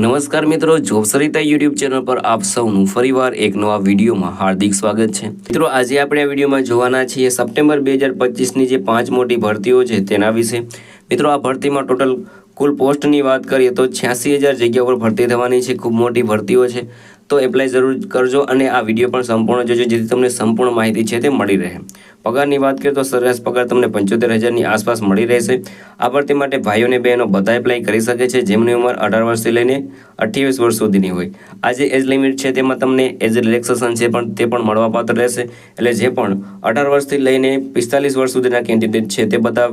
નમસ્કાર મિત્રો, job Sarita YouTube channel પર આપ સૌનું ફરીવાર એક નવા વિડીયોમાં હાર્દિક સ્વાગત છે. મિત્રો, આજે આપણે આ વિડીયોમાં જોવાના છીએ સપ્ટેમ્બર બે હજાર પચીસની જે પાંચ મોટી ભરતીઓ છે તેના વિશે. મિત્રો, આ ભરતીમાં ટોટલ કુલ પોસ્ટની વાત કરીએ તો છ્યાસી હજાર જગ્યા પર ભરતી થવાની છે. ખૂબ મોટી ભરતીઓ છે. તો એપ્લાય જરૂર કરજો અને આ વીડિયો પણ સંપૂર્ણ જોજો, જેથી તમને સંપૂર્ણ માહિતી છે તે મળી રહે. પગારની વાત કરીએ તો સરેરાશ પગાર તમને પંચોતેર હજારની આસપાસ મળી રહેશે. આ ભરતી માટે ભાઈઓ અને બહેનો બધા એપ્લાય કરી શકે છે. જેમની ઉંમર અઢાર વર્ષથી લઈને અઠ્યાવીસ વર્ષ સુધીની હોય. આ જે એજ લિમિટ છે તેમાં તમને એજ રિલેક્સેશન છે પણ તે પણ મળવાપાત્ર રહેશે. એટલે જે પણ અઢાર વર્ષથી લઈને પિસ્તાલીસ વર્ષ સુધીના કેન્ડિડેટ છે તે બધા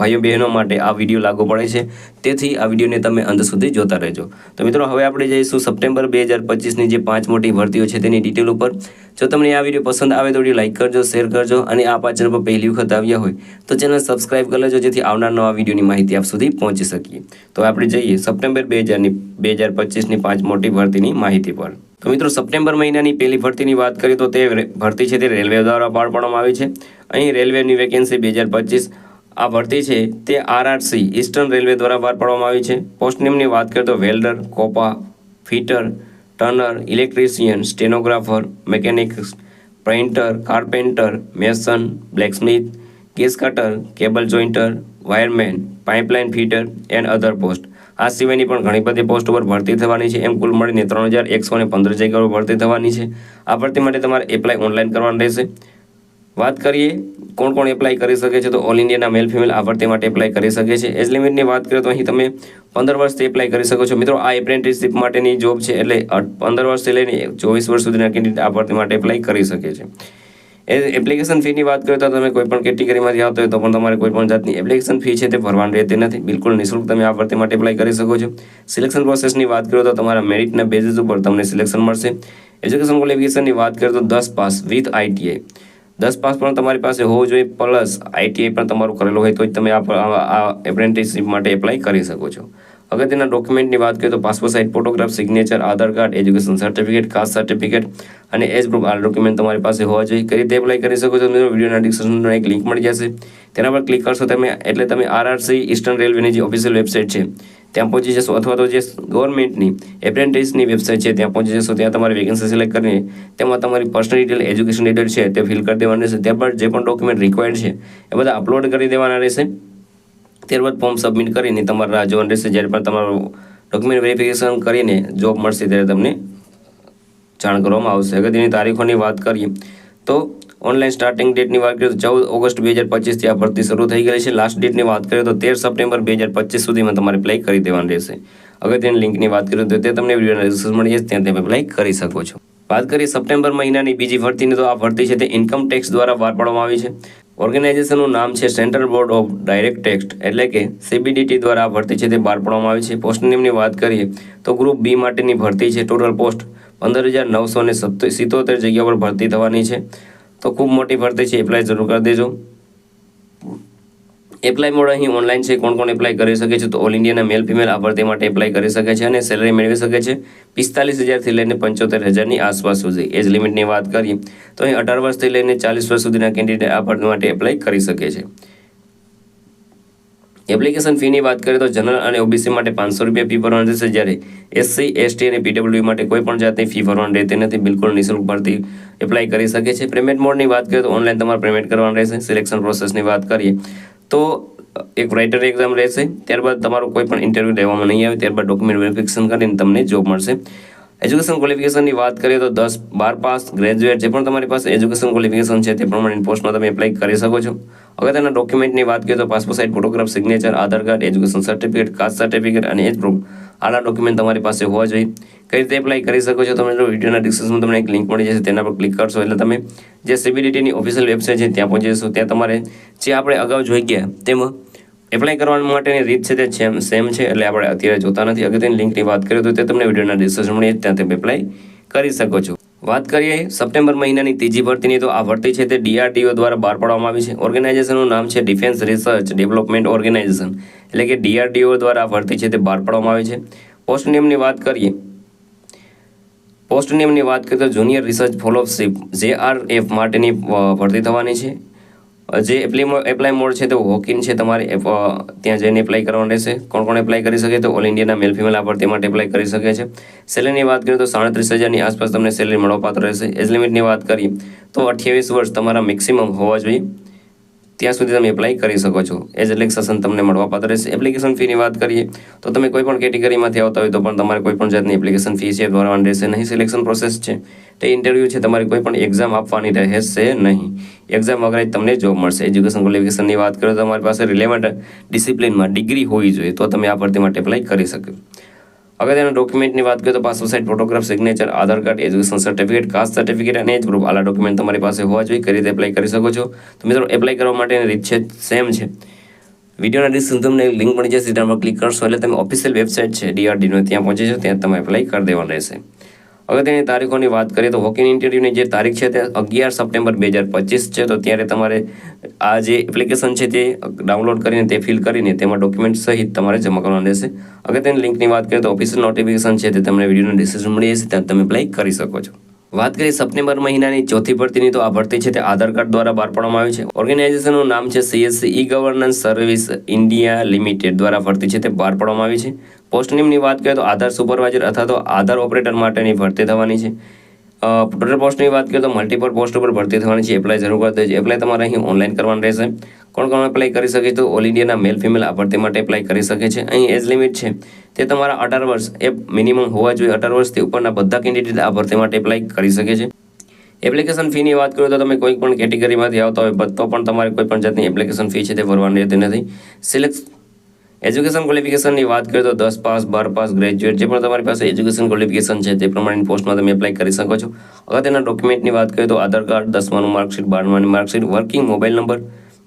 ભાઈઓ બહેનો માટે આ વીડિયો લાગુ પડે છે. તેથી આ વિડીયોને તમે અંત સુધી જોતા રહેજો. તો મિત્રો, હવે આપણે જઈશું સપ્ટેમ્બર બે હજાર પચીસની જે પાંચ મોટી ભરતીઓ છે તેની ડિટેલ ઉપર. જો તમને આ વીડિયો પસંદ આવે તો વીડિયો લાઈક કરજો શેર કરજો અને આ પાછળ પર પહેલી વખત આવ્યા હોય તો ચેનલ સબસ્ક્રાઇબ કરી લેજો જેથી આવનાર નવા વિડીયોની માહિતી આપ સુધી પહોંચી શકીએ. તો આપણે જઈએ સપ્ટેમ્બર બે હજારની બે હજાર પચીસની પાંચ મોટી ભરતીની માહિતી પર. તો મિત્રો સપ્ટેમ્બર મહિનાની પહેલી ભરતીની વાત કરીએ તો તે ભરતી છે તે રેલવે દ્વારા પાર પાડવામાં આવી છે. અહીં રેલવેની વેકેન્સી બે હજાર પચીસ. આ ભરતી છે તે આરઆરસી ઈસ્ટર્ન રેલવે દ્વારા બહાર પાડવામાં આવી છે. પોસ્ટ નેમની વાત કરીએ તો welder, COPA, fitter turner electrician, stenographer, mechanics, printer, carpenter, mason, blacksmith, case cutter, cable jointer, wireman, pipeline fitter, and other post. આ સિવાયની પણ ઘણી બધી પોસ્ટ ઉપર ભરતી થવાની છે. એમ કુલ મળીને ત્રણ હજાર એકસો પંદર જગ્યાઓ ભરતી થવાની છે. આ ભરતી માટે તમારે એપ્લાય ઓનલાઈન કરવાનું રહેશે. વાત કરીએ, કોણ કોણ એપ્લાય કરી શકે છે, તો ઓલ ઇન્ડિયાના મેલ ફિમેલ આ માટે એપ્લાય કરી શકે છે. એજ લિમિટની વાત કરીએ તો અહીં તમે પંદર વર્ષથી એપ્લાય કરી શકો છો. મિત્રો, આ એપ્રેન્ટિસશીપ માટેની જોબ છે, એટલે પંદર વર્ષથી લઈને ચોવીસ વર્ષ સુધીના કેન્ડિડેટ આ માટે એપ્લાય કરી શકે છે. એપ્લિકેશન ફીની વાત કરીએ તો તમે કોઈ પણ કેટેગરીમાંથી આવતા હોય તો પણ તમારે કોઈ પણ જાતની એપ્લિકેશન ફી છે તે ભરવાની રહેતી નથી. બિલકુલ નિઃશુલ્ક તમે આ ભરતી માટે એપ્લાય કરી શકો છો. સિલેક્શન પ્રોસેસની વાત કરીએ તો તમારા મેરિટના બેઝિસ ઉપર તમને સિલેક્શન મળશે. એજ્યુકેશન ક્વોલિફિકેશનની વાત કરીએ તો દસ પાસ વિથ આઈટીઆઈ દસ પાસ પણ તમારી પાસે હોવું જોઈએ, પ્લસ આઈટીઆઈ પણ તમારું કરેલું હોય તો જ તમે આ એપ્રેન્ટિસશીપ માટે એપ્લાય કરી શકો છો. અગત્યના ડોક્યુમેન્ટની વાત કરીએ તો passport size photograph signature Aadhaar card education certificate caste certificate અને એજ ગ્રુપ આ ડોક્યુમેન્ટ તમારી પાસે હોવા જોઈએ. કઈ રીતે એપ્લાય કરી શકો છો મિત્રો? વિડીયોના ડિસ્ક્રિપ્શનમાં એક લિંક મળી જશે. તેના પર ક્લિક કરશો તમે, એટલે તમે આરઆરસી ઇસ્ટર્ન રેલવેની જે ઓફિશિયલ વેબસાઇટ છે ત્યાં પહોંચી જશો અથવા તો જે ગવર્મેન્ટની એપ્રેન્ટિસની વેબસાઇટ છે, ત્યાં પહોંચી જશો, ત્યાં તમારી વેકેન્સી સિલેક્ટ કરીને તેમાં તમારી પર્સનલ ડિટેલ એજ્યુકેશન ડિટેલ છે, તે ફિલ કરી દેવાની રહેશે. ત્યારબાદ જે પણ ડોક્યુમેન્ટ રિક્વાયર્ડ છે, એ બધા અપલોડ કરી દેવાના રહેશે. ત્યારબાદ ફોર્મ સબમિટ કરીને તમારે રાહ જોવાનું રહેશે. જ્યારે પણ તમારું ડોક્યુમેન્ટ વેરિફિકેશન કરીને જોબ મળશે ત્યારે તમને જાણ કરવામાં આવશે. અગત્યની તારીખોની વાત કરીએ તો ઓનલાઈન સ્ટાર્ટિંગ ડેટની વાત કરીએ તો ચૌદ ઓગસ્ટ બે હજાર પચીસથી આ ભરતી શરૂ થઈ ગઈ છે. લાસ્ટ ડેટની વાત કરીએ તો તેર સપ્ટેમ્બર બે હજાર પચીસ સુધીમાં તમારે એપ્લાય કરી દેવાનું રહેશે. અગત્યની લિંકની વાત કરીએ તો તે તમને વિડીયોના મળી જશે, ત્યાં તમે એપ્લાય કરી શકો છો. વાત કરીએ સપ્ટેમ્બર મહિનાની બીજી ભરતીની, તો આ ભરતી છે તે ઇન્કમ ટેક્સ દ્વારા બહાર પાડવામાં આવી છે. ઓર્ગેનાઇઝેશનનું નામ છે central board of direct tax એટલે કે સીબીડીટી દ્વારા આ ભરતી છે તે બહાર પાડવામાં આવી છે. પોસ્ટ નેમની વાત કરીએ તો ગ્રુપ બી માટેની ભરતી છે ટોટલ પોસ્ટ પંદર હજાર નવસો ને સિત્તોતેર જગ્યા પર ભરતી થવાની છે. તો ખૂબ મોટી ભરતી છે એપ્લાય જરૂર કરી દેજો. એપ્લાય મોડ અહીં ઓનલાઈન છે, કોણ કોણ એપ્લાય કરી શકે છે તો ઓલ ઇન્ડિયાના મેલ ફિમેલ આ માટે એપ્લાય કરી શકે છે અને સેલરી મેળવી શકે છે. પિસ્તાલીસ હજારથી લઈને પંચોતેર હજારની આસપાસ સુધી. એજ લિમિટની વાત કરીએ તો અહીં અઢાર વર્ષથી લઈને ચાલીસ વર્ષ સુધીના કેન્ડિડેટ આ માટે એપ્લાય કરી શકે છે. એપ્લિકેશન ફીની વાત કરીએ તો જનરલ અને ઓબીસી માટે પાંચસો રૂપિયા ફી ભરવાની રહેશે. જ્યારે એસસી એસટી અને પીડબ્લ્યુ માટે કોઈ પણ જાતની ફી ભરવાની રહેતી નથી. બિલકુલ નિઃશુલ્ક ભરતી એપ્લાય કરી શકે છે. પેમેન્ટ મોડની વાત કરીએ તો ઓનલાઈન તમારે પેમેન્ટ કરવાનું રહેશે. સિલેક્શન પ્રોસેસની વાત કરીએ તો એક રાઇટર એક્ઝામ રહેશે. ત્યારબાદ તમારું કોઈ પણ ઇન્ટરવ્યૂ લેવામાં નહીં આવે. ત્યારબાદ ડોક્યુમેન્ટ વેરિફિકેશન કરીને તમને જોબ મળશે. એજ્યુકેશન ક્વોલિફિકેશનની વાત કરીએ તો દસ બાર પાસ ગ્રેજ્યુએટ જે પણ તમારી પાસે એજ્યુકેશન ક્વોલિફિકેશન છે તે પ્રમાણે પોસ્ટમાં તમે એપ્લાય કરી શકો છો. અગત્યના ડોક્યુમેન્ટની વાત કરીએ તો passport size photograph signature Aadhaar card education certificate caste certificate અને એજ પ્રૂફ આના ડોક્યુમેન્ટ તમારી પાસે હોવા જોઈએ. કઈ રીતે એપ્લાય કરી શકો છો તમે વિડીયોના ડિસ્ક્રિપ્શનમાં તમને એક લિંક મળી જશે, તેના પર ક્લિક કરશો. એટલે તમે જે સીબીડીટીની ઓફિશિયલ વેબસાઇટ છે, ત્યાં પહોંચી જશો. ત્યાં તમારે જે આપણે અગાઉ જોઈ ગયા, તેમાં એપ્લાય કરવા માટેની રીત છે તે સેમ સેમ છે. એટલે આપણે અત્યારે જોતા નથી. અગત્યની લિંકની વાત કરીએ તો તે તમને વિડીયોના ડિસ્ક્રિપ્શન મળી ત્યાં તમે એપ્લાય કરી શકો છો. વાત કરીએ સપ્ટેમ્બર મહિનાની ત્રીજી ભરતીની, તો આ ભરતી છે તે ડીઆરડીઓ દ્વારા બહાર પાડવામાં આવી છે. ઓર્ગેનાઇઝેશનનું નામ છે ડિફેન્સ રિસર્ચ ડેવલપમેન્ટ ઓર્ગેનાઇઝેશન, એટલે કે ડીઆરડીઓ દ્વારા આ ભરતી છે તે બહાર પાડવામાં આવી છે. પોસ્ટ નિયમની વાત કરીએ, પોસ્ટ નિયમની વાત કરીએ તો જુનિયર રિસર્ચ ફોલોશીપ જે આર એફ માટેની ભરતી થવાની છે. જે એપ્લાય એપ્લાય મોડ છે તે વોકિન છે તમારે ત્યાં જઈને એપ્લાય કરવાનું રહેશે. કોણ કોણ એપ્લાય કરી શકે તો ઓલ ઇન્ડિયાના મેલ ફિમેલ આ ભરતી માટે એપ્લાય કરી શકે છે. સેલેરીની વાત કરીએ તો સાડત્રીસ હજારની આસપાસ તમને સેલેરી મળવાપાત્ર રહેશે. એજ લિમિટની વાત કરીએ તો અઠ્યાવીસ વર્ષ તમારા મેક્સિમમ હોવા જોઈએ. ત્યાં સુધી તમે એપ્લાય કરી શકો છો. એજ રિલેક્સેશન તમને મળવાપાત્ર રહેશે. એપ્લિકેશન ફીની વાત કરીએ, તો તમે કોઈ પણ કેટેગરીમાંથી આવતા હોય તો પણ તમારે કોઈ પણ જાતની એપ્લિકેશન ફી છે ભરવાની રહેશે. નહીં સિલેક્શન પ્રોસેસ છે. તે ઇન્ટરવ્યૂ છે, તમારે કોઈ પણ એક્ઝામ આપવાની રહેશે નહીં. એક્ઝામ વગર જ તમને જોબ મળશે. એજ્યુકેશન ક્વોલિફિકેશનની વાત કરો તો તમારી પાસે રિલેવન્ટ ડિસિપ્લિનમાં ડિગ્રી હોવી જોઈએ, તો તમે આ ભરતી માટે એપ્લાય કરી શકો. અગત્યના ડોક્યુમેન્ટની વાત કરીએ તો passport size photograph signature Aadhaar card education certificate caste certificate અને એજ પ્રૂફ આલા ડોક્યુમેન્ટ તમારી પાસે હોવા જોઈએ કઈ રીતે એપ્લાય કરી શકો છો તો મિત્રો એપ્લાય કરવા માટેની રીત છે સેમ છે વિડીયોના ડિસ્ક્રિપ્શન તમને લિંક મળી જશે પર ક્લિક કરશો એટલે તમે ઓફિશિયલ વેબસાઇટ છે ડીઆરડીનો ત્યાં પહોંચી જશો ત્યાં તમે એપ્લાય કરી દેવાનું રહેશે અગત્યની તારીખોની વાત કરીએ તો વોક ઇન ઇન્ટરવ્યૂની જે તારીખ છે તે અગિયાર સપ્ટેમ્બર બે હજાર પચીસ છે. તો ત્યારે તમારે આ જે એપ્લિકેશન છે તે ડાઉનલોડ કરીને તે ફિલ કરીને તેમાં ડોક્યુમેન્ટ સહિત તમારે જમા કરવાનું રહેશે. અગત્યની લિંકની વાત કરીએ તો ઓફિશિયલ નોટિફિકેશન છે તે તમને વિડીયોના ડિસ્ક્રિપ્શન મળી જશે, ત્યાં તમે એપ્લાય કરી શકો છો. વાત કરીએ સપ્ટેમ્બર મહિનાની ચોથી ભરતીની, તો આ ભરતી છે તે આધાર કાર્ડ દ્વારા બહાર પાડવામાં આવી છે. ઓર્ગેનાઇઝેશનનું નામ છે CSC e governance service India limited દ્વારા ભરતી છે તે બહાર પાડવામાં આવી છે. પોસ્ટ નેમની વાત કરીએ તો આધાર સુપરવાઇઝર અથવા તો આધાર ઓપરેટર માટેની ભરતી થવાની છે. ટોટલ પોસ્ટની વાત કરીએ તો મલ્ટિપલ પોસ્ટ ઉપર ભરતી થવાની છે. એપ્લાય જરૂર કરતો છે. એપ્લાય તમારે અહીં ઓનલાઈન કરવાનું રહેશે. કોણ કોણ એપ્લાય કરી શકે તો ઓલ ઇન્ડિયાના મેલ ફિમેલ આ માટે એપ્લાય કરી શકે છે. અહીં એજ લિમિટ છે. તે તમારા અઢાર વર્ષ એ મિનિમમ હોવા જોઈએ. અઢાર વર્ષથી ઉપરના બધા કેન્ડિડેટ આ માટે એપ્લાય કરી શકે છે. એપ્લિકેશન ફીની વાત કરો તો તમે કોઈ પણ કેટેગરીમાંથી આવતા હોય, તો પણ તમારે કોઈ પણ જાતની એપ્લિકેશન ફી છે તે ભરવાની રહેતી નથી. સિલેક્ટ એજ્યુકેશન ક્વોલિફિકેશનની વાત કરીએ તો દસ પાસ, બાર પાસ ગ્રેજ્યુએટ જે પણ તમારી પાસે એજ્યુકેશન ક્વોલિફિકેશન છે તે પ્રમાણેની પોસ્ટમાં તમે એપ્લાય કરી શકો છો. અગત્યના ડોક્યુમેન્ટની વાત કરીએ તો આધાર કાર્ડ, દસમાનું marksheet બારમાની marksheet working mobile number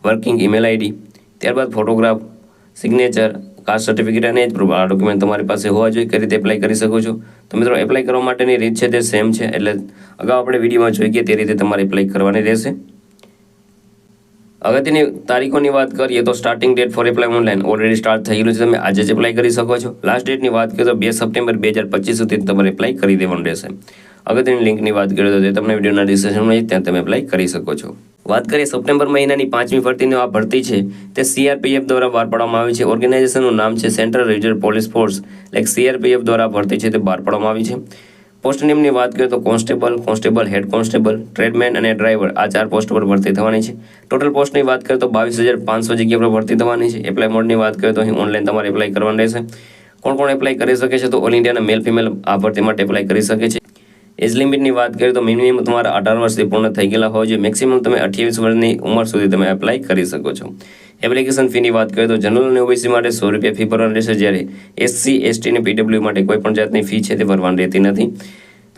working email ID ત્યારબાદ ફોટોગ્રાફ સિગ્નેચર કાસ્ટ સર્ટિફિકેટ અને જ આ ડોક્યુમેન્ટ તમારી પાસે હોવા જોઈએ કઈ રીતે એપ્લાય કરી શકો છો. તો મિત્રો એપ્લાય કરવા માટેની રીત છે તે સેમ છે, એટલે અગાઉ આપણે વિડીયોમાં જોઈ ગયા તે રીતે તમારે એપ્લાય કરવાની રહેશે. અગત્યની તારીખોની વાત કરીએ તો starting date for apply online already start ગયું છે. તમે આજે જ એપ્લાય કરી શકો છો. લાસ્ટ ડેટની વાત કરીએ તો બે સપ્ટેમ્બર બે હજાર પચીસ સુધી તમારે એપ્લાય કરી દેવાનું રહેશે. અગત્યની લિંકની વાત કરીએ તો તે તમને વિડીયોના ડિસ્ક્રિપ્શનમાં ત્યાં તમે એપ્લાય કરી શકો છો. વાત કરીએ સપ્ટેમ્બર મહિનાની પાંચમી ભરતીની આ ભરતી છે. તે સીઆરપીએફ દ્વારા બહાર પાડવામાં આવી છે. ઓર્ગેનાઇઝેશનનું નામ છે central reserve police force like CRPF દ્વારા ભરતી છે તે બહાર પાડવામાં આવી છે. પોસ્ટ નેમની વાત કરીએ તો constable constable, head constable, tradesman અને ડ્રાઈવર આ ચાર પોસ્ટ પર ભરતી થવાની છે. ટોટલ પોસ્ટની વાત કરીએ તો બાવીસ હજાર પાંચસો જગ્યા પર ભરતી થવાની છે. એપ્લાય મોડની વાત કરીએ તો અહીં ઓનલાઈન તમારે એપ્લાય કરવાનું રહેશે. કોણ કોણ એપ્લાય કરી શકે છે તો ઓલ ઇન્ડિયાના મેલ ફિમેલ આ ભરતી માટે એપ્લાય કરી શકે છે. એજ લિમિટની વાત કરીએ તો મિનિમમ તમારા અઢાર વર્ષથી પૂર્ણ થઈ ગયેલા હોય છે. મેક્સિમમ તમે અઠ્યાવીસ વર્ષની ઉંમર સુધી તમે એપ્લાય કરી શકો છો. એપ્લિકેશન ફીની વાત કરીએ તો જનરલ અને ઓબીસી માટે સો રૂપિયા ફી ભરવાની રહેશે. જ્યારે એસસી એસટી અને પીડબ્લ્યુ માટે કોઈ પણ જાતની ફી છે તે ભરવાની રહેતી નથી.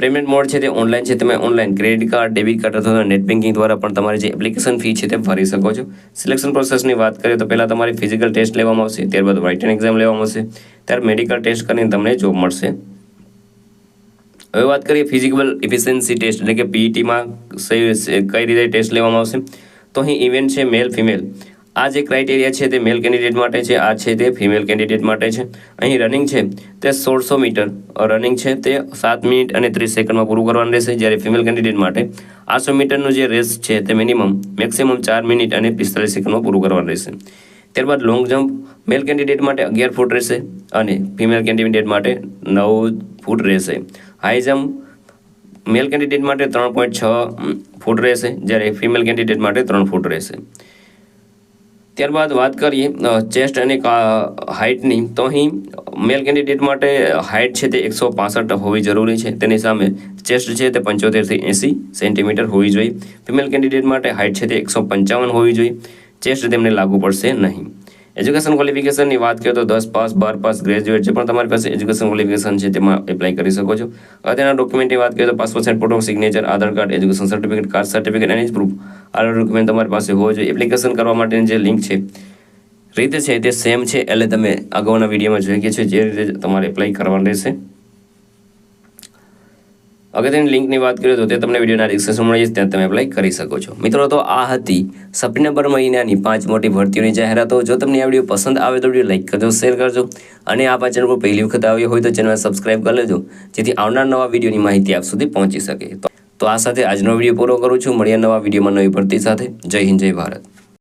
પેમેન્ટ મોડ છે તે ઓનલાઈન છે. તમે online credit card debit card અથવા નેટ બેન્કિંગ દ્વારા પણ તમારી જે એપ્લિકેશન ફી છે તે ભરી શકો છો. સિલેક્શન પ્રોસેસની વાત કરીએ તો પહેલાં તમારી ફિઝિકલ ટેસ્ટ લેવામાં આવશે. ત્યારબાદ રાઇટિંગ એક્ઝામ લેવામાં આવશે. ત્યારે મેડિકલ ટેસ્ટ કરીને તમને જોબ મળશે. હવે વાત કરીએ ફિઝિકલ ઇફિશિયન્સી ટેસ્ટ એટલે કે પીઈટીમાં કઈ રીતે ટેસ્ટ લેવામાં આવશે. તો અહીં ઇવેન્ટ છે મેલ ફિમેલ આ જે ક્રાઇટેરિયા છે તે મેલ કેન્ડિડેટ માટે છે, આ છે તે ફિમેલ કેન્ડિડેટ માટે છે. અહીં રનિંગ છે, તે સોળસો મીટર રનિંગ છે, તે સાત મિનિટ અને ત્રીસ સેકન્ડમાં પૂરું કરવાનું રહેશે જ્યારે ફિમેલ કેન્ડિડેટ માટે આઠસો મીટરનું જે રેસ છે તે મિનિમમ મેક્સિમમ ચાર મિનિટ અને પિસ્તાલીસ સેકન્ડમાં પૂરું કરવાનું રહેશે. ત્યારબાદ લોંગ જમ્પ મેલ કેન્ડિડેટ માટે અગિયાર ફૂટ રહેશે અને ફિમેલ કેન્ડિડેટ માટે નવ ફૂટ રહેશે. હાઈ જમ્પ મેલ કેન્ડિડેટ માટે ત્રણ પોઈન્ટ છ ફૂટ રહેશે જ્યારે ફિમેલ કેન્ડિડેટ માટે ત્રણ ફૂટ રહેશે. ત્યારબાદ વાત કરીએ ચેસ્ટ અને હાઇટની તો અહીં મેલ કેન્ડિડેટ માટે હાઇટ છે તે એકસો પાસઠ હોવી જરૂરી છે. તેની સામે ચેસ્ટ છે તે પંચોતેરથી એંસી સેન્ટીમીટર હોવી જોઈએ. ફિમેલ કેન્ડિડેટ માટે હાઇટ છે તે એકસો પંચાવન હોવી જોઈએ. ચેસ્ટ તેમને લાગુ પડશે નહીં. એજ્યુકેશન ક્વોલિફિકેશનની વાત કરીએ તો દસ પાસ, બાર પાસ ગ્રેજ્યુએટ જે પણ તમારી પાસે એજ્યુકેશન ક્વોલિફિકેશન છે તેમાં એપ્લાય કરી શકો છો. અત્યારના ડોક્યુમેન્ટની વાત કરીએ તો passport size photo signature Aadhaar card education certificate caste certificate અને પ્રૂફ આ ડોક્યુમેન્ટ તમારી પાસે હોવો જોઈએ એપ્લિકેશન કરવા માટેની જે લિંક છે, રીત છે તે સેમ છે. એટલે તમે અગાઉના વિડીયોમાં જોઈ ગયા છે જે રીતે તમારે એપ્લાય કરવાનું રહેશે. અગત્યની લિંકની વાત કરીએ તો તે તમને વિડીયોના ડિસ્ક્રિપ્શન મળી જશે, ત્યાં તમે એપ્લાય કરી શકો છો. મિત્રો, તો આ હતી સપ્ટેમ્બર મહિનાની પાંચ મોટી ભરતીઓની જાહેરાતો. જો તમને આ વીડિયો પસંદ આવે તો વીડિયો લાઇક કરજો, શેર કરજો અને આ ચેનલ પર પહેલી વખત આવ્યો હોય તો ચેનલ સબસ્ક્રાઇબ કરી લેજો, જેથી આવનાર નવા વિડીયોની માહિતી આપ સુધી પહોંચી શકે. તો આ સાથે આજનો વીડિયો પૂરો કરું છું. મળીએ નવા વિડીયોમાં નવી ભરતી સાથે. જય હિન્દ, જય ભારત.